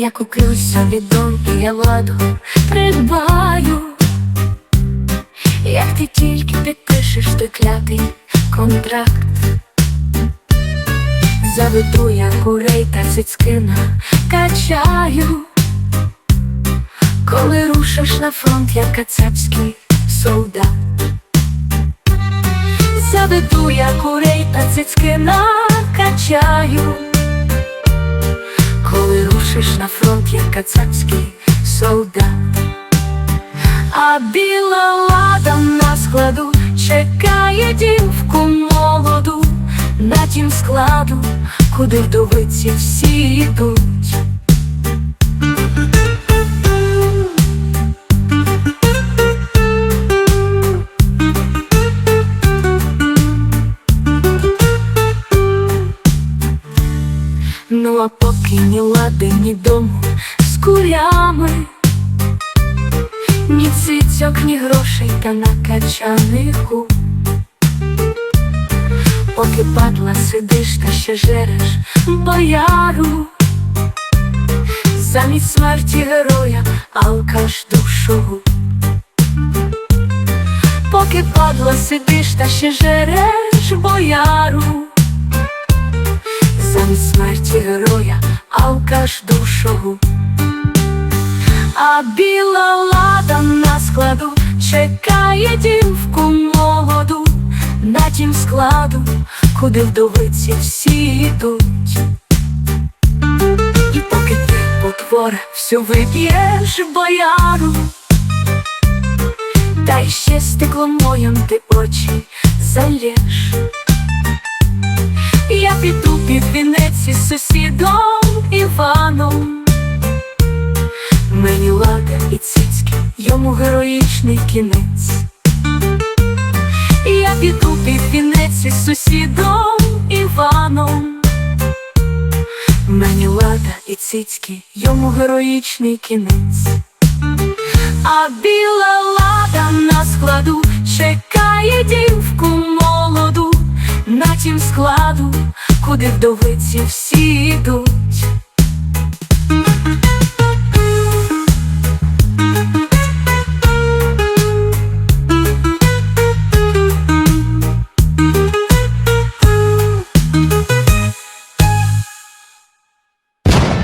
як укрився від думки, я ладу придбаю, як ти тільки підпишеш той клятий контракт. Заведу я курей та цицькина качаю, коли рушиш на фронт, як кацапський солдат. Заведу я курей та цицькина качаю, коли на фронт, як кацапський солдат. А біла лада на складу чекає дівку молоду на тім складу, куди вдовиці всі йдуть. Ну а поки ні лади, ні дому з курями, ні цицьок, ні грошей та накачаних губ. Поки падла сидиш та ще жереш бояру, замість смерті героя алкаш душу. Поки падла сидиш та ще жереш бояру, замість смерті героя алкаш душу. А біла лада на складу чекає дівку молоду на тім складу, куди вдовиці всі йдуть. І поки ти потвора всю вип'єш бояру, та й ще стеклом моєм ти очі залєш. Піду під вінець із сусідом Іваном. Мені лада і цицьки, йому героїчний кінець. Я піду під вінець із сусідом Іваном. Мені лада і цицьки, йому героїчний кінець. А біла лада на складу чекає дівку молоду на тім складу, куди вдовиці всі йдуть.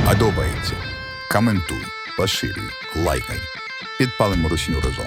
Подобається. Коментуй, поширюй, лайкай. Підпалимо русню разом.